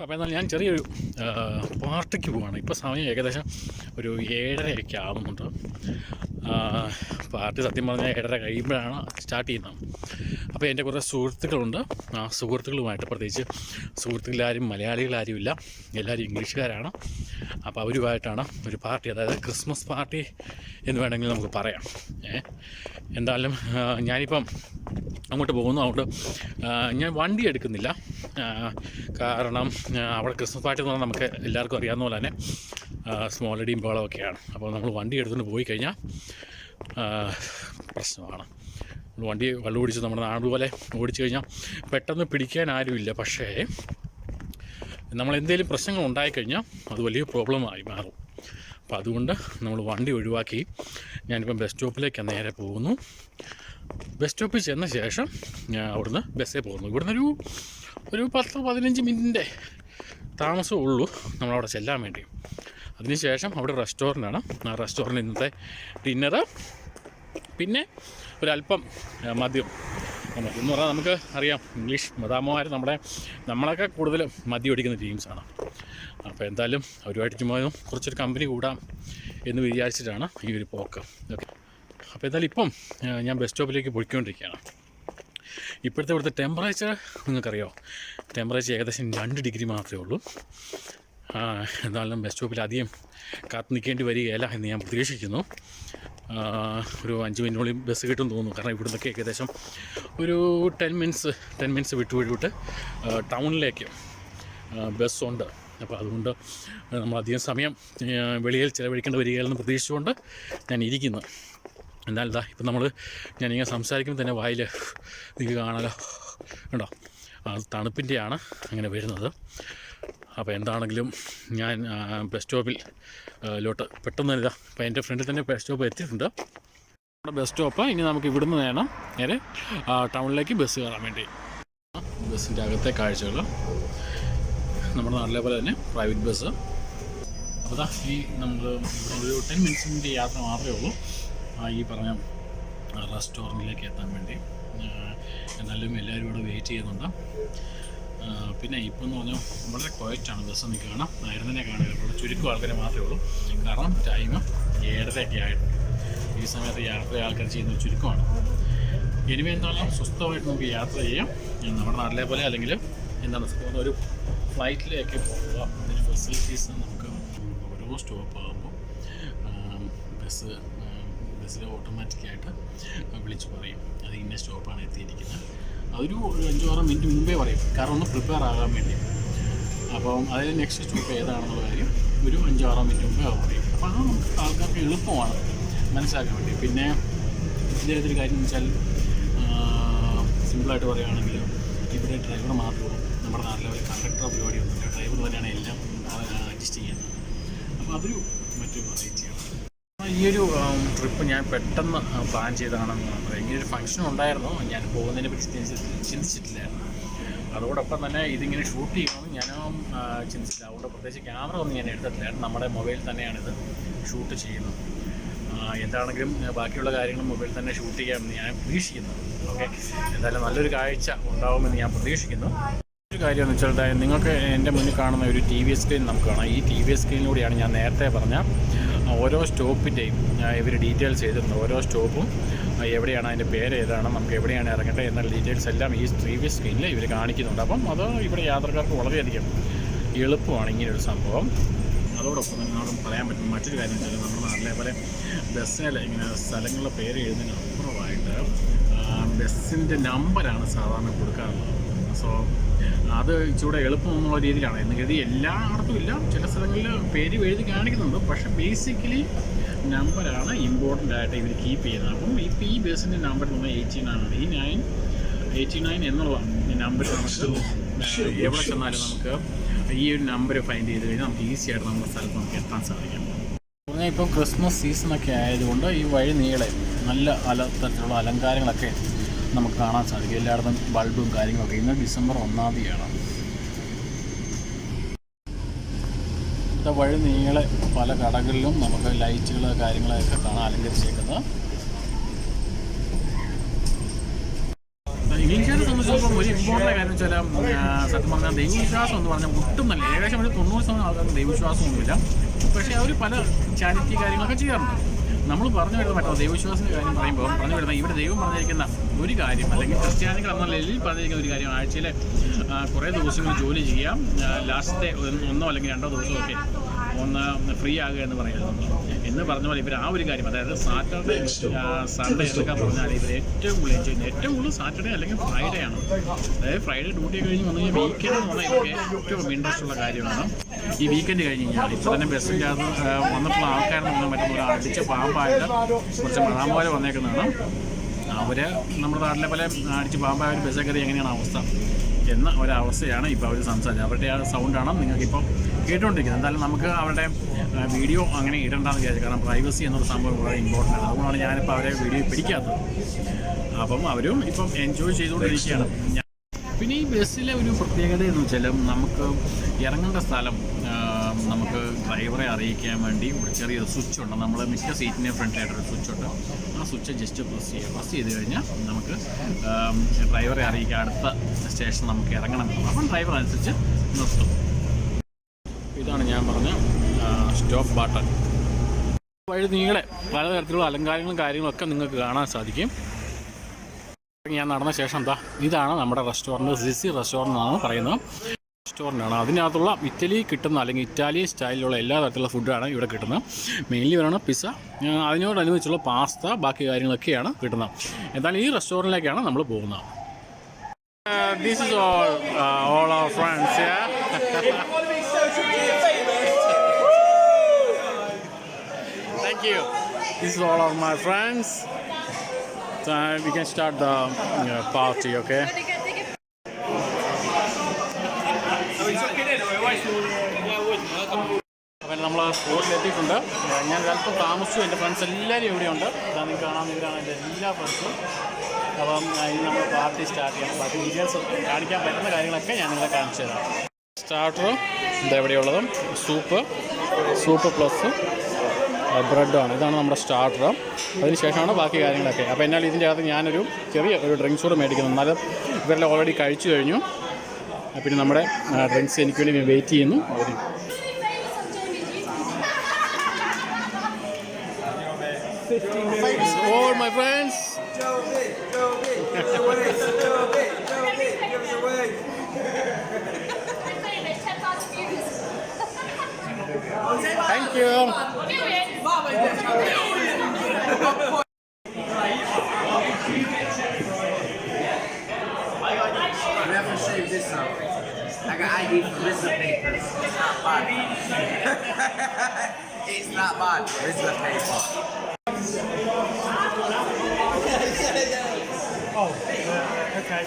അപ്പോൾ എന്നാൽ ഞാൻ ചെറിയൊരു പാർട്ടിക്ക് പോവാണ്. ഇപ്പോൾ സമയം ഏകദേശം ഒരു ഏഴരയൊക്കെ ആവുന്നുണ്ട്. പാർട്ടി സത്യം പറഞ്ഞാൽ ഏഴര കഴിയുമ്പോഴാണ് സ്റ്റാർട്ട് ചെയ്യുന്നത്. അപ്പോൾ എന്റെ കുറേ സുഹൃത്തുക്കളുണ്ട്. ആ സുഹൃത്തുക്കളുമായിട്ട് പ്രത്യേകിച്ച് സുഹൃത്തുക്കളാരും മലയാളികളാരും ഇല്ല എല്ലാവരും ഇംഗ്ലീഷുകാരാണ്. അപ്പോൾ അവരുമായിട്ടാണ് ഒരു പാർട്ടി അതായത് ക്രിസ്മസ് പാർട്ടി എന്ന് വേണമെങ്കിൽ നമുക്ക് പറയാം. എന്തായാലും ഞാനിപ്പം അങ്ങോട്ട് പോകുന്നു. അതുകൊണ്ട് ഞാൻ വണ്ടി എടുക്കുന്നില്ല. കാരണം അവിടെ ക്രിസ്മസ് പാർട്ടി എന്ന് പറഞ്ഞാൽ നമുക്ക് എല്ലാവർക്കും അറിയാവുന്ന പോലെ തന്നെ സ്മോൾ അടിയും ബഹളമൊക്കെയാണ്. അപ്പോൾ നമ്മൾ വണ്ടി എടുത്തുകൊണ്ട് പോയി കഴിഞ്ഞാൽ പ്രശ്നമാണ്. വണ്ടി വെള്ളം ഓടിച്ച് നമ്മുടെ നാട് പോലെ ഓടിച്ചു കഴിഞ്ഞാൽ പെട്ടെന്ന് പിടിക്കാൻ ആരുമില്ല. പക്ഷേ നമ്മൾ എന്തെങ്കിലും പ്രശ്നങ്ങൾ ഉണ്ടായിക്കഴിഞ്ഞാൽ അത് വലിയ പ്രോബ്ലമായി മാറും. അപ്പോൾ അതുകൊണ്ട് നമ്മൾ വണ്ടി ഒഴിവാക്കി ഞാനിപ്പം ബസ് സ്റ്റോപ്പിലേക്ക് നേരെ പോകുന്നു. ബസ് സ്റ്റോപ്പിൽ ചെന്ന ശേഷം ഞാൻ അവിടുന്ന് ബസ്സേ പോകുന്നു. ഇവിടുന്ന് ഒരു ഒരു പത്ത് പതിനഞ്ച് മിനിറ്റിന്റെ താമസമേ ഉള്ളൂ നമ്മളവിടെ ചെല്ലാൻ വേണ്ടി. അതിനുശേഷം അവിടെ റെസ്റ്റോറന്റാണ്. ആ റെസ്റ്റോറന്റ് ഇന്നത്തെ ഡിന്നറ്. പിന്നെ ഒരല്പം മദ്യം. എന്ന് പറഞ്ഞാൽ നമുക്ക് അറിയാം ഇംഗ്ലീഷ് മതാമ്മമാർ നമ്മുടെ നമ്മളൊക്കെ കൂടുതലും മദ്യം ഒടിക്കുന്ന ടീംസാണ് അപ്പോൾ എന്തായാലും അവരുമായിട്ട് ചുമ്മാ കുറച്ചൊരു കമ്പനി കൂടാം എന്ന് വിചാരിച്ചിട്ടാണ് ഈ ഒരു പോക്ക്. ഓക്കെ. അപ്പോൾ എന്തായാലും ഇപ്പം ഞാൻ ബസ് സ്റ്റോപ്പിലേക്ക് പൊയ്ക്കൊണ്ടിരിക്കുകയാണ്. ഇപ്പോഴത്തെ ഇവിടുത്തെ ടെമ്പറേച്ചർ നിങ്ങൾക്കറിയോ? ടെമ്പറേച്ചർ ഏകദേശം രണ്ട് ഡിഗ്രി മാത്രമേ ഉള്ളൂ. എന്നാലും ബസ് സ്റ്റോപ്പിൽ അധികം കാത്തു നിൽക്കേണ്ടി വരികയില്ല എന്ന് ഞാൻ പ്രതീക്ഷിക്കുന്നു. ഒരു അഞ്ച് മിനിറ്റിനുള്ളിൽ ബസ് കിട്ടും തോന്നുന്നു. കാരണം ഇവിടുന്നൊക്കെ ഏകദേശം ഒരു ടെൻ മിനിറ്റ്സ് ടെൻ മിനിറ്റ്സ് വിട്ടു വഴിവിട്ട് ടൗണിലേക്ക് ബസ്സുണ്ട് അപ്പോൾ അതുകൊണ്ട് നമ്മൾ അധികം സമയം വെളിയിൽ ചിലവഴിക്കേണ്ടി വരികയില്ലെന്ന് പ്രതീക്ഷിച്ചുകൊണ്ട് ഞാൻ ഇരിക്കുന്നു. എന്നാൽ ഇതാ ഇപ്പം നമ്മൾ ഞാനിങ്ങനെ സംസാരിക്കുമ്പോൾ തന്നെ വായിൽ നിങ്ങൾക്ക് കാണാലോ. ഉണ്ടോ തണുപ്പിന്റെയാണ് അങ്ങനെ വരുന്നത്. അപ്പോൾ എന്താണെങ്കിലും ഞാൻ ബസ് സ്റ്റോപ്പിൽ ലോട്ട് പെട്ടെന്ന് തന്നെ അപ്പോൾ എന്റെ ഫ്രണ്ടിൽ തന്നെ ബസ് സ്റ്റോപ്പ് എത്തിയിട്ടുണ്ട്. നമ്മുടെ ബസ് സ്റ്റോപ്പ് ഇനി നമുക്ക് ഇവിടുന്ന് വേണം നേരെ ടൗണിലേക്ക് ബസ് കയറാൻ വേണ്ടി. ബസ്സിന്റെ അകത്തെ കാഴ്ചകൾ. നമ്മുടെ നാട്ടിലെ പോലെ തന്നെ പ്രൈവറ്റ് ബസ് അപ്പോൾ ദാ ഈ നമ്മൾ ഒരു ടെൻ മിനിറ്റ്സിന്റെ യാത്ര മാത്രമേ ഉള്ളൂ. ഈ പറഞ്ഞ റെസ്റ്റോറന്റിലേക്ക് എത്താൻ വേണ്ടി. എന്നാലും എല്ലാവരും ഇവിടെ വെയിറ്റ് ചെയ്യുന്നുണ്ട്. പിന്നെ ഇപ്പം എന്ന് പറഞ്ഞാൽ വളരെ ക്വയറ്റാണ് ബസ് നിൽക്കുകയാണ്. നേരം തന്നെ ഇവിടെ ചുരുക്കം ആൾക്കാരെ മാത്രമേ ഉള്ളൂ. കാരണം ടൈം ഏഴരയൊക്കെ ആയിട്ടുണ്ട് ഈ സമയത്ത് യാത്ര ആൾക്കാർ ചെയ്യുന്ന ചുരുക്കമാണ്. ഇനിമേ എന്തായാലും സ്വസ്ഥമായിട്ട് നമുക്ക് യാത്ര ചെയ്യാം. നമ്മുടെ നാട്ടിലെ പോലെ അല്ലെങ്കിൽ എന്താണ് സത്യം ഒരു ഫ്ലൈറ്റിലേക്ക് പോകുക അതിന്റെ ഫെസിലിറ്റീസ് നമുക്ക് ഓരോ സ്റ്റോപ്പ് ആകുമ്പോൾ ബസ് ബസ്സിൽ ഓട്ടോമാറ്റിക്കായിട്ട് വിളിച്ച് പറയും. അത് ഇന്ന സ്റ്റോപ്പാണ് എത്തിയിരിക്കുന്നത്. അതൊരു അഞ്ചോ ആറോ മിനിറ്റ് മുമ്പേ പറയും. കാരണം ഒന്ന് പ്രിപ്പയർ ആകാൻ വേണ്ടി. അപ്പം അതായത് നെക്സ്റ്റ് സ്റ്റോപ്പ് ഏതാണെന്നുള്ള കാര്യം ഒരു അഞ്ചോ ആറോ മിനിറ്റ് മുമ്പേ പറയും. അപ്പോൾ അത് നമുക്ക് ആൾക്കാർക്ക് എളുപ്പമാണ് മനസ്സിലാക്കാൻ വേണ്ടി. പിന്നെ ഇതിന്റെ കാര്യം എന്ന് വെച്ചാൽ സിമ്പിളായിട്ട് പറയുകയാണെങ്കിൽ ഇവിടെ ഡ്രൈവർ മാത്രമേ നമ്മുടെ നാട്ടിലെ ഒരു കണ്ടക്ടർ പരിപാടിയൊന്നുമില്ല ഡ്രൈവർ തന്നെയാണ് എല്ലാം അഡ്ജസ്റ്റ് ചെയ്യുന്നത്. അപ്പോൾ അതൊരു മറ്റൊരു വെറൈറ്റിയാണ് ഈ ഒരു ട്രിപ്പ് ഞാൻ പെട്ടെന്ന് പ്ലാൻ ചെയ്തതാണെന്ന് പറയാം ഇങ്ങനെ ഒരു ഫംഗ്ഷൻ ഉണ്ടായിരുന്നു. ഞാൻ പോകുന്നതിനെ പറ്റി ചിന്തിച്ചി- ചിന്തിച്ചിട്ടില്ലായിരുന്നു. അതോടൊപ്പം തന്നെ ഇതിങ്ങനെ ഷൂട്ട് ചെയ്യണമെന്ന് ഞാനും ചിന്തിച്ചില്ല. അതുകൊണ്ട് പ്രത്യേകിച്ച് ക്യാമറ ഒന്നും ഞാൻ എടുത്തിട്ടില്ലായിരുന്നു. നമ്മുടെ മൊബൈൽ തന്നെയാണിത് ഷൂട്ട് ചെയ്യുന്നത്. എന്താണെങ്കിലും ബാക്കിയുള്ള കാര്യങ്ങൾ മൊബൈൽ തന്നെ ഷൂട്ട് ചെയ്യാമെന്ന് ഞാൻ പ്രതീക്ഷിക്കുന്നു. ഓക്കെ എന്തായാലും നല്ലൊരു കാഴ്ച ഉണ്ടാവുമെന്ന് ഞാൻ പ്രതീക്ഷിക്കുന്നു. ഒരു കാര്യം എന്ന് വെച്ചാൽ നിങ്ങൾക്ക് എന്റെ മുന്നിൽ കാണുന്ന ഒരു ടി വി സ്ക്രീൻ നമുക്ക് കാണാം. ഈ ടി വി സ്ക്രീനിലൂടെയാണ് ഞാൻ നേരത്തെ പറഞ്ഞ ഓരോ സ്റ്റോപ്പിന്റെയും ഇവർ ഡീറ്റെയിൽസ് ചെയ്തിട്ടുണ്ട് ഓരോ സ്റ്റോപ്പും എവിടെയാണ് അതിന്റെ പേര് ഏതാണ് നമുക്ക് എവിടെയാണ് ഇറങ്ങേണ്ടത് എന്നുള്ള ഡീറ്റെയിൽസ് എല്ലാം ഈ പ്രീവിയസ് സ്ക്രീനിൽ ഇവർ കാണിക്കുന്നുണ്ട്. അപ്പം അത് ഇവിടെ യാത്രക്കാർക്ക് വളരെയധികം എളുപ്പമാണ് ഇങ്ങനെയൊരു സംഭവം. അതോടൊപ്പം തന്നെ നമുക്ക് പറയാൻ പറ്റും മറ്റൊരു കാര്യം വെച്ചാൽ നമ്മൾ നാട്ടിലെ പോലെ ബസ്സിൽ ഇങ്ങനെ സ്ഥലങ്ങളുടെ പേര് എഴുതുന്നതിന് അപ്പുറമായിട്ട് ബസ്സിന്റെ നമ്പറാണ് സാധാരണ കൊടുക്കാറുള്ളത്. സോ അത് ഇച്ചിരൂടെ എളുപ്പമെന്നുള്ള രീതിയിലാണ്. എന്ന് കരുതി എല്ലായിടത്തും ഇല്ല. ചില സ്ഥലങ്ങളിൽ പേര് എഴുതി കാണിക്കുന്നുണ്ട്. പക്ഷേ ബേസിക്കലി നമ്പറാണ് ഇമ്പോർട്ടന്റ് ആയിട്ട് ഇവർ കീപ്പ് ചെയ്യുന്നത്. അപ്പം ഇപ്പോൾ ഈ ബസ്സിന്റെ നമ്പർ എന്ന് പറഞ്ഞാൽ എയ്റ്റി നയൻ ആണ്. ഈ നയൻ എയ്റ്റി നയൻ എന്നുള്ള ഈ നമ്പർ നമുക്ക് എവിടെ ചെന്നാലും നമുക്ക് ഈ ഒരു നമ്പർ ഫൈൻഡ് ചെയ്ത് കഴിഞ്ഞാൽ നമുക്ക് ഈസി ആയിട്ട് നമ്മുടെ സ്ഥലത്ത് നമുക്ക് എത്താൻ സാധിക്കും. പറഞ്ഞാൽ ഇപ്പം ക്രിസ്മസ് സീസണൊക്കെ ആയതുകൊണ്ട് ഈ വഴി നീളെ നല്ല അല തരത്തിലുള്ള അലങ്കാരങ്ങളൊക്കെ നമുക്ക് കാണാൻ സാധിക്കും. എല്ലായിടത്തും ബൾബും കാര്യങ്ങളൊക്കെ ഇന്ന് ഡിസംബർ ഒന്നാം തീയതിയാണ്. ഇത് വഴി നീളെ പല കടകളിലും നമുക്ക് ലൈറ്റുകൾ കാര്യങ്ങളൊക്കെ കാണാൻ അലങ്കരിച്ചേക്കുന്നത്. ഇംഗ്ലീഷുകാരെ സംബന്ധിച്ചിടത്തോളം ഒരു ഇമ്പോർട്ടന്റ് കാര്യം വെച്ചാൽ സത്യം പറഞ്ഞാൽ ദൈവവിശ്വാസം എന്ന് പറഞ്ഞാൽ ഒട്ടും നല്ല ഏകദേശം ഒരു തൊണ്ണൂറ് ശതമാനം ആൾക്കാർക്ക് ദൈവവിശ്വാസമൊന്നുമില്ല. പക്ഷേ അവർ പല ചാരിറ്റി കാര്യങ്ങളൊക്കെ ചെയ്യാറുണ്ട്. നമ്മൾ പറഞ്ഞു വരുന്ന മറ്റോ ദൈവവിശ്വാസത്തിന്റെ കാര്യം പറയുമ്പോൾ പറഞ്ഞു വരുന്ന ഇവിടെ ദൈവം പറഞ്ഞിരിക്കുന്ന ഒരു കാര്യം അല്ലെങ്കിൽ ക്രിസ്ത്യാനികൾ എന്ന നിലയിൽ പറഞ്ഞിരിക്കുന്ന ഒരു കാര്യം ആഴ്ചയിൽ കുറേ ദിവസങ്ങൾ ജോലി ചെയ്യാം ലാസ്റ്റത്തെ ഒന്നോ അല്ലെങ്കിൽ രണ്ടോ ദിവസമൊക്കെ ഒന്ന് ഫ്രീ ആകുക എന്ന് പറയുന്നത്. എന്ന് പറഞ്ഞ പോലെ ഇവർ ആ ഒരു കാര്യം അതായത് സാറ്റർഡേ സൺഡേ എന്നൊക്കെ പറഞ്ഞാൽ ഇവർ ഏറ്റവും കൂടുതൽ ചെയ്യുന്നത്. ഏറ്റവും കൂടുതൽ സാറ്റർഡേ അല്ലെങ്കിൽ ഫ്രൈഡേ ആണ്. അതായത് ഫ്രൈഡേ ഡ്യൂട്ടി കഴിഞ്ഞ് വന്നു കഴിഞ്ഞാൽ വീക്കെൻഡ് എന്ന് പറഞ്ഞാൽ ഏറ്റവും ഇൻട്രസ്റ്റ് ഉള്ള കാര്യമാണ്. ഈ വീക്കെൻഡ് കഴിഞ്ഞ് കഴിഞ്ഞാൽ ഇപ്പോൾ തന്നെ ബസ്സിന്റെ അത് വന്നിട്ടുള്ള ആൾക്കാരെന്ന് പറഞ്ഞാൽ മറ്റൊന്നും ഒരു അടിച്ച പാമ്പായിട്ട് കുറച്ച് മഴാമോലെ വന്നേക്കുന്നതാണ്. അവർ നമ്മുടെ നാട്ടിലെ പോലെ അടിച്ച് പാമ്പായ ഒരു ബസ്സൊക്കെ എങ്ങനെയാണ് അവസ്ഥ എന്ന ഒരവസ്ഥയാണ് ഇപ്പോൾ അവർ സംസാരിച്ചത്. അവരുടെ ആ സൗണ്ടാണ് നിങ്ങൾക്കിപ്പോൾ കേട്ടുകൊണ്ടിരിക്കുന്നത്. എന്തായാലും നമുക്ക് അവരുടെ വീഡിയോ അങ്ങനെ ഇടണ്ടെന്ന് വിചാരിച്ചു. കാരണം പ്രൈവസി എന്നൊരു സംഭവം വളരെ ഇമ്പോർട്ടന്റ് ആണ്. അതുകൊണ്ടാണ് ഞാനിപ്പോൾ അവരെ വീഡിയോ പിടിക്കാത്തത്. അപ്പം അവരും ഇപ്പം എൻജോയ് ചെയ്തുകൊണ്ടിരിക്കുകയാണ്. പിന്നെ ഈ ബസ്സിലെ ഒരു പ്രത്യേകത എന്ന് വെച്ചാൽ നമുക്ക് ഇറങ്ങേണ്ട സ്ഥലം നമുക്ക് ഡ്രൈവറെ അറിയിക്കാൻ വേണ്ടി ഒരു ചെറിയ സ്വിച്ച് ഉണ്ട്. നമ്മൾ മിക്ക സീറ്റിന്റെ ഫ്രണ്ടിലായിട്ടൊരു സ്വിച്ച് ഉണ്ട്. ആ സ്വിച്ച് ജസ്റ്റ് പ്രസ് ചെയ്യുക പ്രസ് ചെയ്ത് കഴിഞ്ഞാൽ നമുക്ക് ഡ്രൈവറെ അറിയിക്കാൻ അടുത്ത സ്റ്റേഷൻ നമുക്ക് ഇറങ്ങണം. അപ്പം ഡ്രൈവർ അനുസരിച്ച് നിർത്തും. ഇതാണ് ഞാൻ പറഞ്ഞ സ്റ്റോപ്പ് ബട്ടൺ വഴി നീളെ പലതരത്തിലുള്ള അലങ്കാരങ്ങളും കാര്യങ്ങളൊക്കെ നിങ്ങൾക്ക് കാണാൻ സാധിക്കും. ഞാൻ നടന്ന ശേഷം എന്താ ഇതാണ് നമ്മുടെ റെസ്റ്റോറന്റ് സിസി റെസ്റ്റോറന്റ് എന്നാണ് പറയുന്നത്. റെസ്റ്റോറന്റാണ് അതിനകത്തുള്ള ഇറ്റലി കിട്ടുന്ന അല്ലെങ്കിൽ ഇറ്റാലിയൻ സ്റ്റൈലിലുള്ള എല്ലാ തരത്തിലുള്ള ഫുഡാണ് ഇവിടെ കിട്ടുന്നത്. മെയിൻലി വരണം പിസ്സ അതിനോടനുബന്ധിച്ചുള്ള പാസ്ത ബാക്കി കാര്യങ്ങളൊക്കെയാണ് കിട്ടുന്നത്. എന്നാൽ ഈ റെസ്റ്റോറന്റിലേക്കാണ് നമ്മൾ പോകുന്നത്. This is all all our friends thank you this is all of my friends we can start the party party, okay? അപ്പം നമ്മൾ സ്പോട്ടിൽ എത്തിയിട്ടുണ്ട്. ഞാൻ അല്പം താമസിച്ചു. എന്റെ ഫ്രണ്ട്സ് എല്ലാവരും ഇവിടെയുണ്ട്. അതാണ് നിങ്ങൾക്ക് കാണാൻ ഇവരാണ് എന്റെ എല്ലാ ഫ്രണ്ട്സും അപ്പം ഇനി നമ്മൾ പാർട്ടി സ്റ്റാർട്ട് ചെയ്യണം. ബാക്കി ഡീറ്റെയിൽസ് കാണിക്കാൻ പറ്റുന്ന കാര്യങ്ങളൊക്കെ ഞാൻ നിങ്ങളെ കാണിച്ചു തരാം. സ്റ്റാർട്ടർ ഇത് എവിടെയുള്ളതും സൂപ്പ് സൂപ്പ് പ്ലസ് ബ്രെഡാണ് ഇതാണ് നമ്മുടെ സ്റ്റാർട്ടർ അതിന് ശേഷമാണ് ബാക്കി കാര്യങ്ങളൊക്കെ. അപ്പോൾ എന്നാൽ ഇതിന്റെ അകത്ത് ഞാനൊരു ചെറിയ ഒരു ഡ്രിങ്ക്സ് കൂടെ മേടിക്കുന്നു. എന്നാലും ഇവരെല്ലാം ഓൾറെഡി കഴിച്ചു കഴിഞ്ഞു. പിന്നെ നമ്മുടെ ഡ്രിങ്ക്സ് എനിക്ക് വേണ്ടി വെയിറ്റ് ചെയ്യുന്നു. അവർ My friends. Joe Vick, Joe Vick, give us a wave. Joe Vick, Joe Vick, give us a wave. Thank you. I'm gonna this out. I got ID from Rizla papers. It's not bad. it's not bad. Rizla paper. Oh, uh, okay.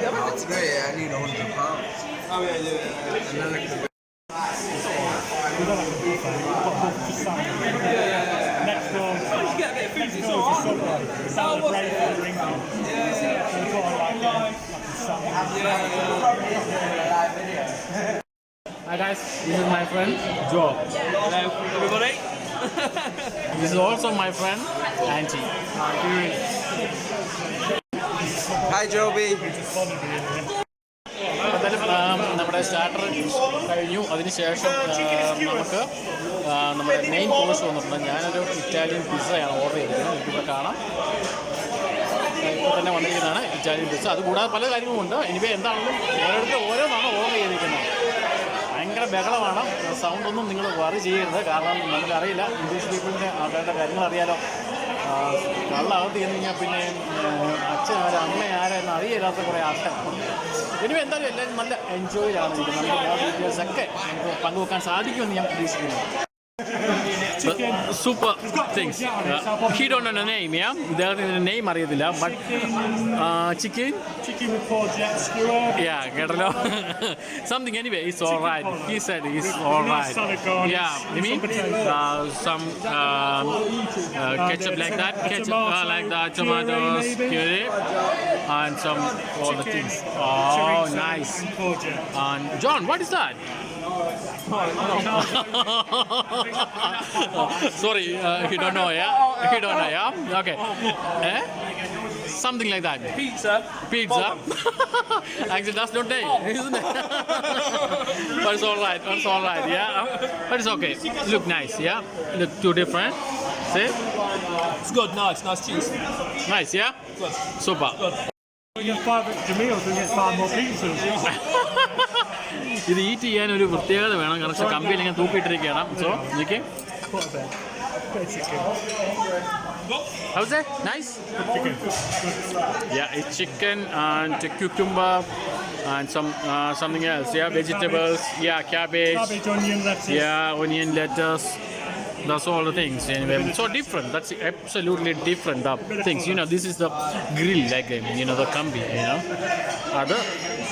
That's great. I need 100 pounds. Oh, yeah, yeah, Yeah. then Yeah. Yeah. We've got like a buffet, we've got both just sat yeah. next door. Oh, you get a bit of food, it's alright. Yeah. how it was. Yeah, yeah. So it's all like, Yeah. a sandwich. Hi guys, this is my friend Joe. Hello everybody. This is also my friend Auntie. Hi, Joby. നമ്മുടെ starter കഴിഞ്ഞു. അതിനുശേഷം നമുക്ക് നമ്മുടെ main course വന്നിട്ടുണ്ട്. ഞാനൊരു Italian പിസ്സയാണ് order ചെയ്തിരിക്കുന്നത് ഇപ്പോൾ കാണാം. ഇപ്പോൾ തന്നെ വന്നിരിക്കുന്നതാണ് ഇറ്റാലിയൻ പിസ്സ അതുകൂടാതെ പല കാര്യങ്ങളുമുണ്ട് ഇനിവേ എന്താണെങ്കിലും ഓരോരുത്തർ ഓരോന്നാണ് ഓർഡർ ചെയ്തിരിക്കുന്നത്. ഭയങ്കര ബഹളമാണ്. സൗണ്ട് ഒന്നും നിങ്ങൾ വറി ചെയ്യരുത്. കാരണം നമുക്കറിയില്ല ഇംഗ്ലീഷ് പീപ്പിളിന്റെ ആൾക്കാരുടെ കാര്യങ്ങൾ അറിയാലോ. കള്ളകത്ത് ചെന്ന് കഴിഞ്ഞാൽ പിന്നെ അച്ഛൻ ആരാ അമ്മ ആരെന്ന് എന്ന് അറിയില്ലാത്ത കുറേ ആൾക്കാരാണ് ഇനി എന്തായാലും എല്ലാവരും നല്ല എൻജോയ് ആണ് നമുക്ക് ഡീറ്റെയിൽസ് ഒക്കെ നമുക്ക് പങ്കുവെക്കാൻ സാധിക്കുമെന്ന് ഞാൻ പ്രതീക്ഷിക്കുന്നു. Super things he don't know name yeah ഇദ്ദേഹത്തിന് നെയിം അറിയത്തില്ല but chicken Chicken with courgette skewer. Yeah, കേട്ടല്ലോ something anyway. It's all right. He said it's all nice right. salad garnish Yeah, you with mean some potato. uh, some um, uh, ketchup like that, ketchup uh, tomato, like that, puree tomatoes, maybe? puree, and some all the Chicken, things. chorizo Oh, nice. And courgette. And John, what is that? Sorry, uh, he don't know. Yeah, If you don't know. Yeah, okay. Eh? something like that. Pizza. Pizza. Actually, that's not day, isn't it? but it's all right. It's all right. Yeah, but it's okay. Look nice. Yeah, look too different. See, It's good, nice, nice cheese. nice. Yeah, Good. super. We get five extra meals, we get five more pizzas. ഇത് eat ചെയ്യാൻ ഒരു പ്രത്യേകത വേണം കാരണം കമ്പിയിൽ ഇങ്ങനെ തൂക്കിയിട്ടിരിക്കുകയാണ് so chicken. How's that? Nice? Chicken. Yeah, it's chicken and cucumber and some uh, something else. Yeah, vegetables. Cabbage. Yeah, cabbage. Cabbage, onion, lettuce. Yeah, onion, lettuce. That's all the things. Anyway, so different. That's absolutely different. The things. You know, this is the grill, like um, you know, the kambi. You know, other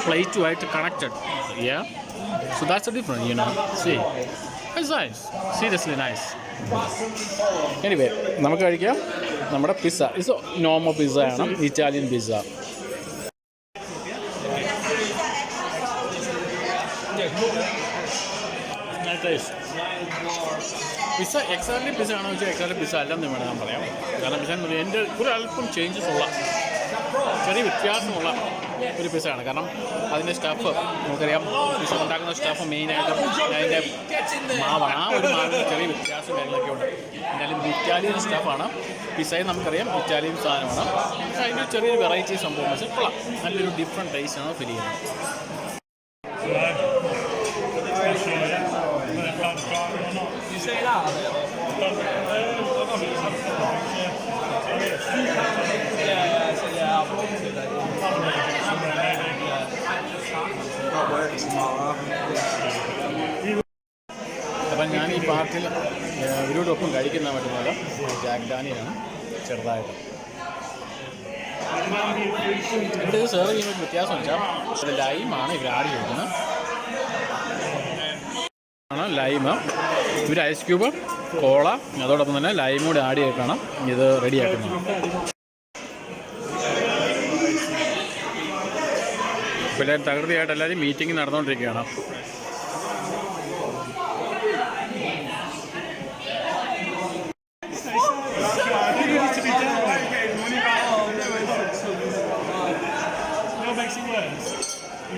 plate to it connected. Yeah. So that's the difference. You know. See, it's nice. Seriously nice. Anyway നമുക്ക് കഴിക്കാം നമ്മുടെ pizza is normal pizza ആണ് Italian pizza pizza exactly pizza ആണോ വെച്ചാൽ exactly pizza അല്ലെന്ന് വേണം ഞാൻ പറയാം കാരണം പിസ്സ എന്റെ ഒരു അല്പം ചേഞ്ചസ് ഉള്ള ചെറിയ വ്യത്യാസമുള്ള ഒരു പിസയാണ് കാരണം അതിന്റെ സ്റ്റഫ് നമുക്കറിയാം. പിസ ഉണ്ടാക്കുന്ന സ്റ്റഫ് മെയിനായിട്ടും അതിന്റെ മാവാണ്. ആ ഒരു മാവിന് ചെറിയ വ്യത്യാസം കാര്യങ്ങളൊക്കെ ഉണ്ട്. എന്നാലും ഇറ്റാലിയൻ സ്റ്റഫാണ് പിസ്സയും നമുക്കറിയാം. ഇറ്റാലിയൻ സാധനമാണ്. പക്ഷേ അതിന്റെ ചെറിയൊരു വെറൈറ്റി സംഭവം വെച്ചാൽ കൊള്ളാം. നല്ലൊരു ഡിഫറെന്റ് ടേസ്റ്റാണ് ഫീൽ ചെയ്യുന്നത്. ജാക്ക് ഡാനിയാണ് ചെറുതായിട്ട്. ഇവിടെ സെർവ് ചെയ്യുന്ന ഒരു വ്യത്യാസം വെച്ചാൽ ലൈമാണ് ഇവർ ആഡ് ചെയ്യുന്നത് ആണ് ലൈമ് ഇവർ ഐസ് ക്യൂബ് കോള അതോടൊപ്പം തന്നെ ലൈമും കൂടി ആഡ് ചെയ്തിട്ടാണ് ഇത് റെഡിയാക്കുന്നത് ഇപ്പോൾ എല്ലാവരും തകൃതിയായിട്ട് എല്ലാവരും മീറ്റിംഗ് നടന്നുകൊണ്ടിരിക്കുകയാണ്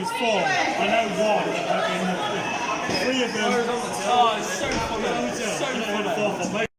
was four. I know one. that went in. Three of them. Oh, it's so funny. It's so funny.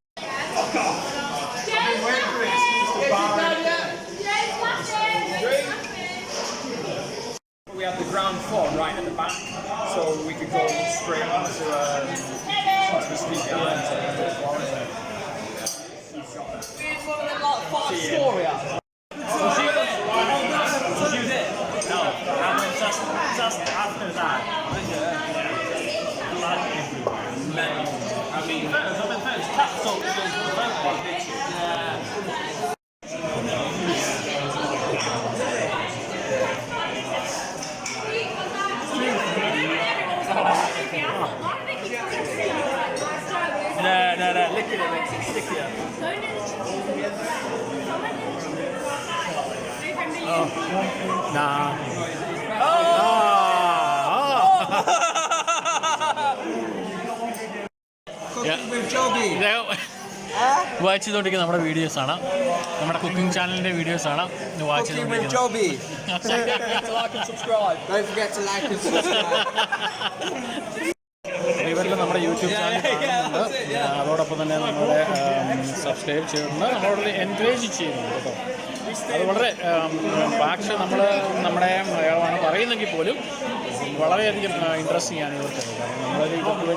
Watch ചെയ്തുകൊണ്ടിരിക്കുന്ന നമ്മുടെ വീഡിയോസ് ആണ് നമ്മുടെ കുക്കിംഗ് ചാനലിന്റെ വീഡിയോസ് ആണ് വാച്ച് ചെയ്തോണ്ടിരിക്കുന്നത് ചെയ്തുകൊണ്ടിരിക്കുന്നത്. നമ്മുടെ യൂട്യൂബ് ചാനൽ അതോടൊപ്പം തന്നെ നമ്മുടെ സബ്സ്ക്രൈബ് ചെയ്യുന്നുണ്ട്. നമ്മളോട് എൻകറേജ് ചെയ്യുന്നുണ്ട് കേട്ടോ. അത് വളരെ ഭാഷ നമ്മൾ നമ്മുടെ മലയാളമാണ് പറയുന്നെങ്കിൽ പോലും വളരെയധികം ഇൻട്രസ്റ്റിംഗ് ആണ് ഇവർക്ക് കാരണം നമ്മളൊരു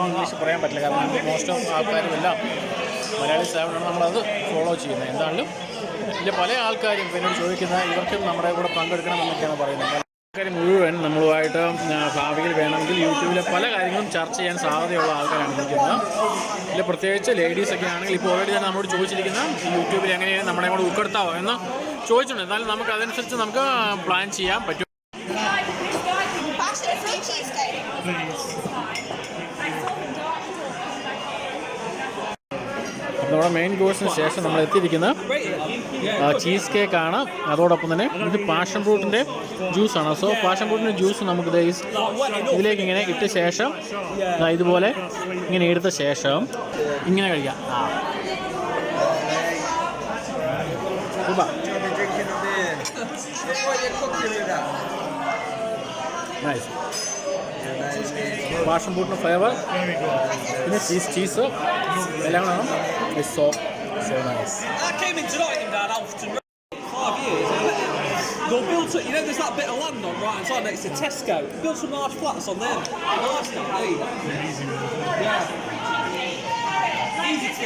ഇംഗ്ലീഷ് പറയാൻ പറ്റില്ല. കാരണം മോസ്റ്റ് ഓഫ് ആൾക്കാരും എല്ലാം മലയാളി സേവനമാണ് നമ്മളത് ഫോളോ ചെയ്യുന്നത്. എന്താണെങ്കിലും ഇതിൽ പല ആൾക്കാരും പിന്നെ ചോദിക്കുന്ന ഇവർക്കും നമ്മുടെ കൂടെ പങ്കെടുക്കണം എന്നൊക്കെയാണ് പറയുന്നത്. ആൾക്കാർ മുഴുവൻ നമ്മളുമായിട്ട് ഭാവിയിൽ വേണമെങ്കിൽ യൂട്യൂബിലെ പല കാര്യങ്ങളും ചർച്ച ചെയ്യാൻ സാധ്യതയുള്ള ആൾക്കാരാണ് ഇരിക്കുന്നത്. ഇതിൽ പ്രത്യേകിച്ച് ലേഡീസൊക്കെ ആണെങ്കിൽ ഇപ്പോൾ ഓൾറെഡി തന്നെ നമ്മോട് ചോദിച്ചിരിക്കുന്ന യൂട്യൂബിൽ എങ്ങനെയാണ് നമ്മളെ കൂടെ ഉൾപ്പെടുത്താവോ എന്ന് ചോദിച്ചിട്ടുണ്ട്. എന്നാലും നമുക്ക് അതനുസരിച്ച് നമുക്ക് പ്ലാൻ ചെയ്യാൻ പറ്റും. നമ്മുടെ മെയിൻ കോഴ്സിന് ശേഷം നമ്മൾ എത്തിയിരിക്കുന്ന ചീസ് കേക്കാണ് അതോടൊപ്പം തന്നെ ഇത് പാഷൻ ഫ്രൂട്ടിന്റെ ജ്യൂസാണ് സോ പാഷൻ ഫ്രൂട്ടിന്റെ ജ്യൂസ് നമുക്ക് ഇതിലേക്ക് ഇങ്ങനെ ഇട്ട ശേഷം ഇതുപോലെ ഇങ്ങനെ എടുത്ത ശേഷം ഇങ്ങനെ കഴിക്കാം. Nice. പാഷൻ ഫ്രൂട്ടിൻ്റെ ഫ്ലേവർ പിന്നെ ചീസ് ചീസ് എല്ലാം കൂടെ it's so so nice I came in tonight in Dad Alfton five years. They'll build, you know, there's that bit of land on right hand side next to Tesco. Build some large flats on there. Nice, hey. Yeah. Easy to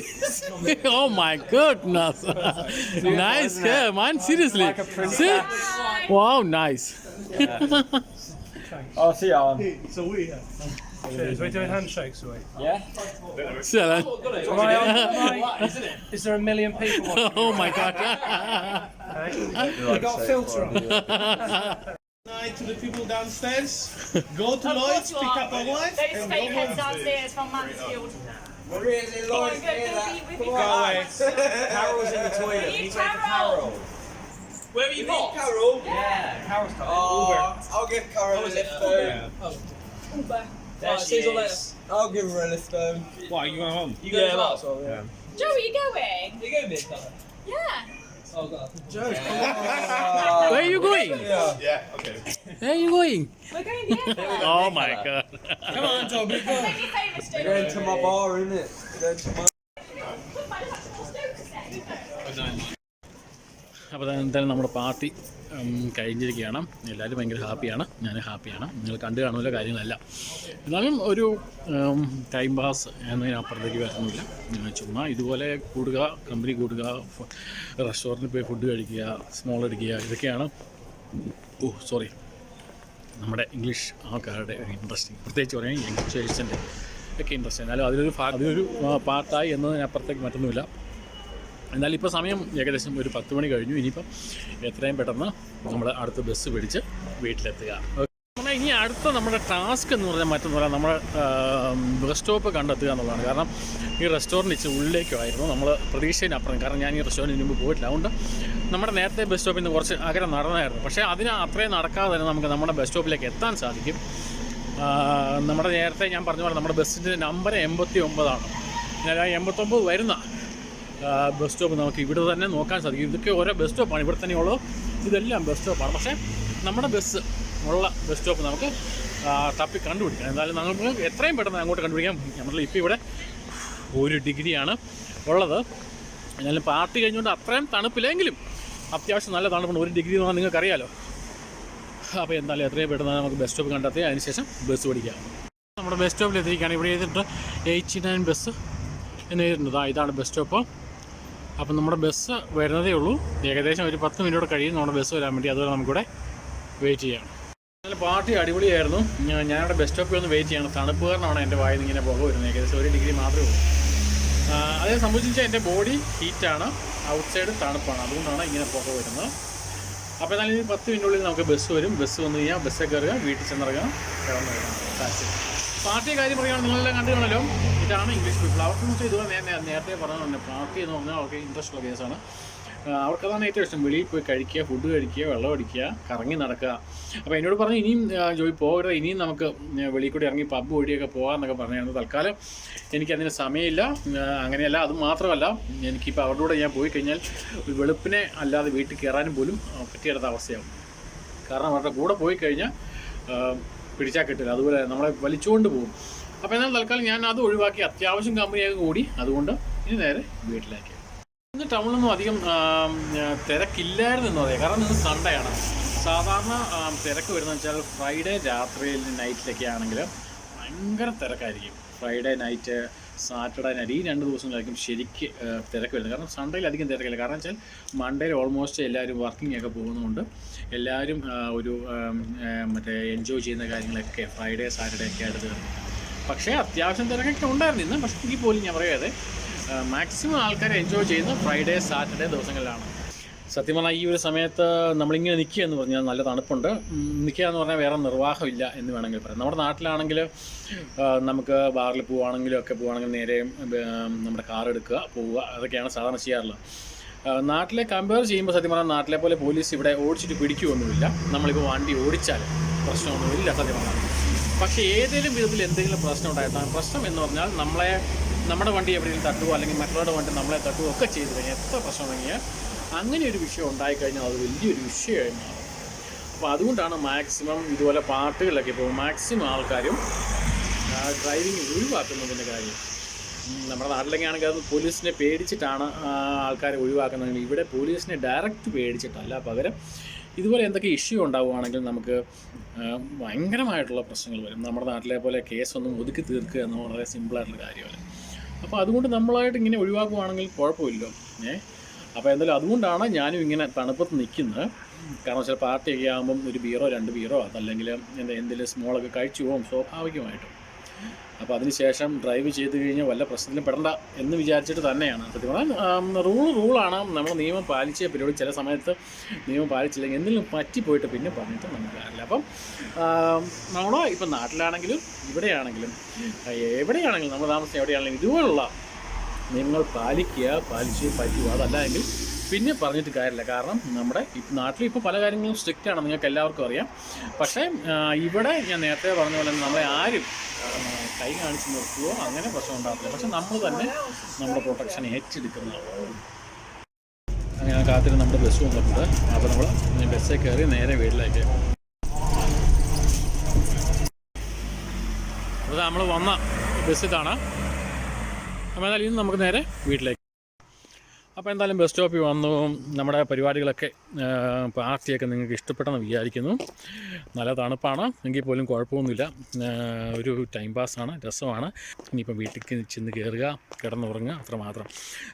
See. oh my goodness. nice hair, man. Seriously. See? Wow, nice. I'll see you, Alan. So we have. Cheers. We're doing handshakes, are we? See that? Am I on? Am I- Is there a million people watching? oh my god. We got a filter on. Night to the people downstairs. Go to Lloyd's, pick up a wife, Those and fake go heads downstairs from Mansfield. Where in Go away. Carol's in the toilet. He's waiting for Carol. You go. Carol. Yeah, Carol's coming. Uh, I'll give Carol a lift home. Oh. Uber. There she is. I'll give her a lift home. Why, you going home? You going yeah, home? Yeah. Joey, you going? You going, Miss Yeah. Oh, God. Where are you going? Yeah. Yeah, okay. Where are you going? We're going the airport. Oh my god. Come on, Toby, go. Make your famous, We're Joe. going to my bar, innit? We're going to my അപ്പോൾ എന്തായാലും നമ്മുടെ party ഉം, കഴിഞ്ഞിരിക്കുകയാണ്. എല്ലാവരും ഭയങ്കര ഹാപ്പിയാണ്. ഞാൻ ഹാപ്പിയാണ്. നിങ്ങൾ കണ്ടു കാണുമല്ലോ കാര്യങ്ങളല്ല. എന്നാലും ഒരു ടൈം പാസ് എന്നതിനപ്പുറത്തേക്ക് വരുന്നില്ല ചുമ്മാ ഇതുപോലെ കൂടുക കമ്പനി കൂടുക റെസ്റ്റോറന്റിൽ പോയി ഫുഡ് കഴിക്കുക സ്മോൾ അടിക്കുക ഇതൊക്കെയാണ്. ഓ സോറി നമ്മുടെ ഇംഗ്ലീഷ് ആൾക്കാരുടെ ഒരു ഇൻട്രസ്റ്റിംഗ് പ്രത്യേകിച്ച് പറയാൻ യങ്സ്റ്റേഴ്സിന്റെ ഒക്കെ ഇൻട്രസ്റ്റ് എന്നാലും അതിലൊരു അതിലൊരു പാർട്ടായി എന്നതിനപ്പുറത്തേക്ക് മറ്റൊന്നുമില്ല. എന്നാലും ഇപ്പോൾ സമയം ഏകദേശം ഒരു പത്ത് മണി കഴിഞ്ഞു. ഇനിയിപ്പം എത്രയും പെട്ടെന്ന് നമ്മൾ അടുത്ത ബസ് പിടിച്ച് വീട്ടിലെത്തുക. നമ്മൾ ഇനി അടുത്ത നമ്മുടെ ടാസ്ക് എന്ന് പറഞ്ഞാൽ മറ്റൊന്നും പറയാം. നമ്മുടെ ബസ് സ്റ്റോപ്പ് കണ്ടെത്തുക എന്നുള്ളതാണ്. കാരണം ഈ റെസ്റ്റോറന്റ് ഇച്ചിരി ഉള്ളിലേക്കുമായിരുന്നു. നമ്മൾ പ്രതീക്ഷയിനപ്പുറം കാരണം ഞാൻ ഈ റെസ്റ്റോറന്റിന് മുമ്പ് പോയിട്ടില്ല. അതുകൊണ്ട് നമ്മുടെ നേരത്തെ ബസ് സ്റ്റോപ്പിൽ നിന്ന് കുറച്ച് അകലെ നടന്നായിരുന്നു. പക്ഷേ അതിന് അത്രയും നടക്കാതെ തന്നെ നമുക്ക് നമ്മുടെ ബസ് സ്റ്റോപ്പിലേക്ക് എത്താൻ സാധിക്കും. നമ്മുടെ നേരത്തെ ഞാൻ പറഞ്ഞ പോലെ നമ്മുടെ ബസ്സിന്റെ നമ്പർ എൺപത്തി ഒമ്പതാണ്. എന്നാൽ എൺപത്തൊമ്പത് വരുന്ന ബസ് സ്റ്റോപ്പ് നമുക്ക് ഇവിടെ തന്നെ നോക്കാൻ സാധിക്കും. ഇതൊക്കെ ഓരോ ബസ് സ്റ്റോപ്പാണ്. ഇവിടെ തന്നെ ഉള്ളത് ഇതെല്ലാം ബസ് സ്റ്റോപ്പാണ്. പക്ഷേ നമ്മുടെ ബസ് ഉള്ള ബസ് സ്റ്റോപ്പ് നമുക്ക് തപ്പി കണ്ടുപിടിക്കാം. എന്തായാലും നമുക്ക് എത്രയും പെട്ടെന്ന് അങ്ങോട്ട് കണ്ടുപിടിക്കാം. നമ്മൾ ഇപ്പോൾ ഇവിടെ ഒരു ഡിഗ്രിയാണ് ഉള്ളത്. എന്നാലും പാർട്ടി കഴിഞ്ഞുകൊണ്ട് അത്രയും തണുപ്പില്ലെങ്കിലും അത്യാവശ്യം നല്ല തണുപ്പുണ്ട്. ഒരു ഡിഗ്രി എന്ന് പറഞ്ഞാൽ നിങ്ങൾക്കറിയാലോ. അപ്പോൾ എന്തായാലും എത്രയും പെട്ടെന്ന് നമുക്ക് ബസ് സ്റ്റോപ്പ് കണ്ടെത്തി അതിനുശേഷം ബസ് പിടിക്കാം നമ്മുടെ ബസ് സ്റ്റോപ്പിൽ എത്തിയിരിക്കുകയാണ് ഇവിടെ എഴുതിയിട്ടുണ്ട് എയ്റ്റി നയൻ ബസ് എന്ന് എഴുതിയിട്ടുണ്ട്. ഇതാണ് ബസ് സ്റ്റോപ്പ്. അപ്പം നമ്മുടെ ബസ് വരുന്നതേ ഉള്ളൂ. ഏകദേശം ഒരു പത്ത് മിനിറ്റ് കഴിയും. നമ്മുടെ ബസ് വരാൻ വേണ്ടി. അതുവരെ നമുക്കിവിടെ വെയിറ്റ് ചെയ്യാം. നല്ല പാർട്ടി അടിപൊളിയായിരുന്നു. ഞാനിവിടെ ബസ് സ്റ്റോപ്പിൽ ഒന്ന് വെയിറ്റ് ചെയ്യണം. തണുപ്പ് കാരണമാണ് എന്റെ വായിൽ ഇങ്ങനെ പുക വരുന്നത്. ഏകദേശം ഒരു ഡിഗ്രി മാത്രമേ ഉള്ളൂ. അതേ സംബന്ധിച്ച് എന്റെ ബോഡി ഹീറ്റാണ് ഔട്ട് സൈഡ് തണുപ്പാണ്. അതുകൊണ്ടാണ് ഇങ്ങനെ പുക വരുന്നത്. അപ്പോൾ എന്നാലും ഈ പത്ത് മിനിറ്റുള്ളിൽ നമുക്ക് ബസ് വരും. ബസ് വന്നു കഴിഞ്ഞാൽ ബസ്സിൽ കയറുക വീട്ടിൽ ചെന്നിറങ്ങുക കിടന്നു വരാം That's it. പാർട്ടി കാര്യം പറയുകയാണെങ്കിൽ നിങ്ങളെല്ലാം കണ്ടു കാണല്ലോ ഇതാണ് ഇംഗ്ലീഷ് പീപ്പിൾ അവർക്ക് വെച്ചാൽ ഇതുപോലെ ഞാൻ നേരത്തെ പറഞ്ഞതുകൊണ്ട് പാർട്ടി എന്ന് പറഞ്ഞാൽ അവർക്ക് ഇൻട്രസ്റ്റ് ഉള്ള കേസാണ് അവർക്ക് അവർക്കതാണ് ഏറ്റവും ഇഷ്ടം. വെളിയിൽ പോയി കഴിക്കുക ഫുഡ് കഴിക്കുക വെള്ളം അടിക്കുക കറങ്ങി നടക്കുക. അപ്പോൾ എന്നോട് പറഞ്ഞു ഇനിയും ജോയി പോകരുത്. ഇനിയും നമുക്ക് വെളിയിൽ കൂടി ഇറങ്ങി പബ് വഴിയൊക്കെ പോകാമെന്നൊക്കെ പറഞ്ഞായിരുന്നു തൽക്കാലം എനിക്കതിന് സമയമില്ല. അങ്ങനെയല്ല. അത് മാത്രമല്ല എനിക്കിപ്പോൾ അവരുടെ കൂടെ ഞാൻ പോയി കഴിഞ്ഞാൽ വെളുപ്പിനെ അല്ലാതെ വീട്ടിൽ കയറാനും പോലും പറ്റിയെടുത്ത അവസ്ഥയാവും. കാരണം അവരുടെ കൂടെ പോയി കഴിഞ്ഞാൽ പിടിച്ചാൽ കിട്ടില്ല അതുപോലെ നമ്മളെ വലിച്ചുകൊണ്ട് പോകും. അപ്പോൾ എന്നാൽ തൽക്കാലം ഞാൻ അത് ഒഴിവാക്കി അത്യാവശ്യം കമ്പനിയൊക്കെ കൂടി അതുകൊണ്ട് ഇനി നേരെ വീട്ടിലേക്ക്. ഇന്ന് ടൗണിലൊന്നും അധികം തിരക്കില്ലായിരുന്നു എന്ന് പറയാം. കാരണം ഇന്ന് സൺഡേ ആണ്. സാധാരണ തിരക്ക് വരുന്നത് വെച്ചാൽ ഫ്രൈഡേ രാത്രിയിൽ നൈറ്റിലൊക്കെ ആണെങ്കിൽ ഭയങ്കര തിരക്കായിരിക്കും. ഫ്രൈഡേ നൈറ്റ് സാറ്റർഡേ നൈറ്റ് ഈ രണ്ട് ദിവസങ്ങളായിരിക്കും ശരിക്ക് തിരക്ക് വരുന്നത് കാരണം സൺഡേയിൽ അധികം തിരക്കില്ല. കാരണം വെച്ചാൽ മൺഡേയിൽ ഓൾമോസ്റ്റ് എല്ലാവരും വർക്കിംഗ് ഒക്കെ പോകുന്നതുകൊണ്ട് എല്ലാവരും ഒരു മറ്റേ എൻജോയ് ചെയ്യുന്ന കാര്യങ്ങളൊക്കെ ഫ്രൈഡേ സാറ്റർഡേ ഒക്കെ ആയിട്ട് തീർന്നു പക്ഷേ അത്യാവശ്യം തിരക്കൊക്കെ ഉണ്ടായിരുന്നു ഇന്ന്. പക്ഷേ എങ്കിൽ പോലും ഞാൻ പറയാതെ മാക്സിമം ആൾക്കാർ എൻജോയ് ചെയ്യുന്ന ഫ്രൈഡേ സാറ്റർഡേ ദിവസങ്ങളിലാണ്. സത്യം ഈ ഒരു സമയത്ത് നമ്മളിങ്ങനെ നിൽക്കുക എന്ന് പറഞ്ഞാൽ നല്ല തണുപ്പുണ്ട്. നിൽക്കുക എന്ന് പറഞ്ഞാൽ വേറെ നിർവാഹമില്ല എന്ന് വേണമെങ്കിൽ പറയാം. നമ്മുടെ നാട്ടിലാണെങ്കിൽ നമുക്ക് ബാറിൽ പോവുകയാണെങ്കിലും ഒക്കെ പോവുകയാണെങ്കിൽ നേരെ നമ്മുടെ കാർ എടുക്കുക പോവുക അതൊക്കെയാണ് സാധാരണ ചെയ്യാറുള്ളത്. നാട്ടിലെ കമ്പയർ ചെയ്യുമ്പോൾ സത്യം പറഞ്ഞാൽ നാട്ടിലെ പോലെ പോലീസ് ഇവിടെ ഓടിച്ചിട്ട് പിടിക്കുകയൊന്നുമില്ല. നമ്മളിപ്പോൾ വണ്ടി ഓടിച്ചാൽ പ്രശ്നമൊന്നുമില്ല സത്യം പറഞ്ഞാൽ. പക്ഷേ ഏതെങ്കിലും വിധത്തിൽ എന്തെങ്കിലും പ്രശ്നം ഉണ്ടായിട്ടാണ് പ്രശ്നം എന്ന് പറഞ്ഞാൽ നമ്മളെ നമ്മുടെ വണ്ടി എവിടെയെങ്കിലും തട്ടുകയോ അല്ലെങ്കിൽ മറ്റുള്ളവരുടെ വണ്ടി നമ്മളെ തട്ടുകയോ ഒക്കെ ചെയ്തു കഴിഞ്ഞാൽ എത്ര പ്രശ്നം ഉണ്ടെങ്കിൽ അങ്ങനെ ഒരു വിഷയം ഉണ്ടായിക്കഴിഞ്ഞാൽ അത് വലിയൊരു വിഷയമായി മാറും അപ്പോൾ അതുകൊണ്ടാണ് മാക്സിമം ഇതുപോലെ പാട്ടുകളൊക്കെ ഇപ്പോൾ മാക്സിമം ആൾക്കാരും ഡ്രൈവിംഗ് ഒഴിവാക്കുന്നതിന്റെ കാര്യം. നമ്മുടെ നാട്ടിലൊക്കെ ആണെങ്കിൽ അത് പോലീസിനെ പേടിച്ചിട്ടാണ് ആൾക്കാരെ ഒഴിവാക്കുന്നതെങ്കിൽ ഇവിടെ പോലീസിനെ ഡയറക്റ്റ് പേടിച്ചിട്ടല്ല. പകരം ഇതുപോലെ എന്തൊക്കെ ഇഷ്യൂ ഉണ്ടാവുകയാണെങ്കിൽ നമുക്ക് ഭയങ്കരമായിട്ടുള്ള പ്രശ്നങ്ങൾ വരും. നമ്മുടെ നാട്ടിലെ പോലെ കേസൊന്നും ഒതുക്കി തീർക്കുക എന്ന് വളരെ സിമ്പിളായിട്ടുള്ള കാര്യമല്ല. അപ്പോൾ അതുകൊണ്ട് നമ്മളായിട്ട് ഇങ്ങനെ ഒഴിവാക്കുകയാണെങ്കിൽ കുഴപ്പമില്ല ഏ? അപ്പോൾ എന്തായാലും അതുകൊണ്ടാണ് ഞാനും ഇങ്ങനെ തണുപ്പത്ത് നിൽക്കുന്നത്. കാരണം വെച്ചാൽ പാർട്ടിയൊക്കെ ആകുമ്പം ഒരു ബീറോ രണ്ട് ബീറോ അതല്ലെങ്കിൽ എന്താ എന്തെങ്കിലും സ്മോളൊക്കെ കഴിച്ചു പോകും സ്വാഭാവികമായിട്ടും. അപ്പോൾ അതിനുശേഷം ഡ്രൈവ് ചെയ്ത് കഴിഞ്ഞാൽ വല്ല പ്രശ്നത്തിലും പെടണ്ട എന്ന് വിചാരിച്ചിട്ട് തന്നെയാണ്. സത്യം പറഞ്ഞാൽ റൂൾ റൂളാണ്. നമ്മൾ നിയമം പാലിച്ചേ പരിപാടി ചില സമയത്ത് നിയമം പാലിച്ചില്ലെങ്കിൽ എന്തെങ്കിലും പറ്റിപ്പോയിട്ട് പിന്നെ പറഞ്ഞിട്ട് നമുക്ക് അപ്പം നമ്മൾ ഇപ്പം നാട്ടിലാണെങ്കിലും ഇവിടെയാണെങ്കിലും എവിടെയാണെങ്കിലും നമ്മൾ താമസം എവിടെയാണെങ്കിലും ഇതുപോലുള്ള നിയമങ്ങൾ പാലിക്കുക പാലിച്ച് പറ്റുക അതല്ല എങ്കിൽ പിന്നെ പറഞ്ഞിട്ട് കാര്യമില്ല. കാരണം നമ്മുടെ നാട്ടിൽ ഇപ്പോൾ പല കാര്യങ്ങളും സ്ട്രിക്റ്റ് ആണ്. നിങ്ങൾക്ക് എല്ലാവർക്കും അറിയാം. പക്ഷേ ഇവിടെ ഞാൻ നേരത്തെ പറഞ്ഞ പോലെ നമ്മളെ ആരും കൈ കാണിച്ച് നിർത്തുകയോ അങ്ങനെ പ്രശ്നം ഉണ്ടാകത്തില്ല. പക്ഷെ നമ്മൾ തന്നെ നമ്മുടെ പ്രൊട്ടക്ഷൻ ഏറ്റെടുക്കുന്നതാണ് അങ്ങനെ കാത്തിരി നമ്മുടെ ബസ് വന്നിട്ടുണ്ട്. അപ്പോൾ നമ്മൾ ബസ്സിൽ കയറി നേരെ വീട്ടിലേക്ക്. അപ്പോൾ നമ്മൾ വന്ന ബസ്സിൽ ഇതാണ്. അപ്പോൾ എന്തായാലും ഇന്ന് നമുക്ക് നേരെ വീട്ടിലേക്ക്. അപ്പോൾ എന്തായാലും ബസ് സ്റ്റോപ്പിൽ വന്നു. നമ്മുടെ പരിപാടികളൊക്കെ പാർട്ടിയൊക്കെ നിങ്ങൾക്ക് ഇഷ്ടപ്പെട്ടെന്ന് വിചാരിക്കുന്നു. നല്ല തണുപ്പാണ്. എങ്കിൽ പോലും കുഴപ്പമൊന്നുമില്ല. ഒരു ടൈം പാസ്സാണ് രസമാണ്. ഇനിയിപ്പം വീട്ടിലേക്ക് ചെന്ന് കയറുക കിടന്നുറങ്ങുക അത്രമാത്രം.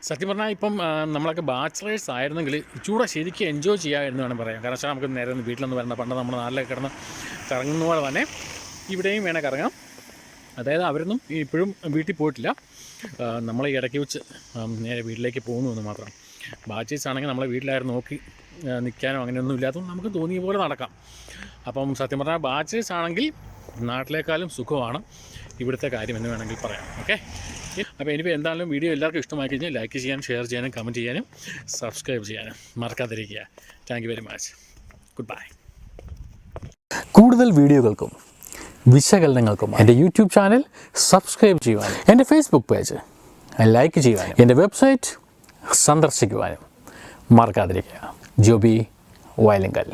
സത്യം പറഞ്ഞാൽ ഇപ്പം നമ്മളൊക്കെ ബാച്ചിലേഴ്സ് ആയിരുന്നെങ്കിൽ ചൂടെ ശരിക്കും എൻജോയ് ചെയ്യാമായിരുന്നു വേണം പറയാം കാരണം വെച്ചാൽ നമുക്ക് നേരെ വീട്ടിലൊന്നും വരണ്ട. പണ്ട് നമ്മുടെ നാട്ടിലൊക്കെ കിടന്ന് കറങ്ങുന്ന പോലെ തന്നെ ഇവിടെയും വേണേൽ കറങ്ങാം. അതായത് അവരൊന്നും ഇപ്പോഴും വീട്ടിൽ പോയിട്ടില്ല. നമ്മളെ ഇടയ്ക്ക് വെച്ച് നേരെ വീട്ടിലേക്ക് പോകുന്നു എന്ന് മാത്രം. ബാച്ചേഴ്സ് ആണെങ്കിൽ നമ്മളെ വീട്ടിലായിരുന്നു നോക്കി നിൽക്കാനോ അങ്ങനെയൊന്നും ഇല്ലാത്തതും നമുക്ക് തോന്നിയ പോലെ നടക്കാം. അപ്പം സത്യം പറഞ്ഞാൽ ബാച്ചേഴ്സ് ആണെങ്കിൽ നാട്ടിലേക്കാളും സുഖമാണ്. ഇവിടുത്തെ കാര്യം എന്ന് വേണമെങ്കിൽ പറയാം. ഓക്കെ? അപ്പോൾ ഇനിയിപ്പോൾ എന്തായാലും വീഡിയോ എല്ലാവർക്കും ഇഷ്ടമായി കഴിഞ്ഞാൽ ലൈക്ക് ചെയ്യാനും ഷെയർ ചെയ്യാനും കമന്റ് ചെയ്യാനും സബ്സ്ക്രൈബ് ചെയ്യാനും മറക്കാതിരിക്കുക. Thank very much good bye കൂടുതൽ വീഡിയോകൾക്കും വിശകലനങ്ങൾക്കും എന്റെ യൂട്യൂബ് ചാനൽ സബ്സ്ക്രൈബ് ചെയ്യുവാനും എന്റെ ഫേസ്ബുക്ക് പേജ് ലൈക്ക് ചെയ്യുവാനും എന്റെ വെബ്സൈറ്റ് സന്ദർശിക്കുവാനും മറക്കാതിരിക്കുക. ജോബി വയലിങ്കൽ.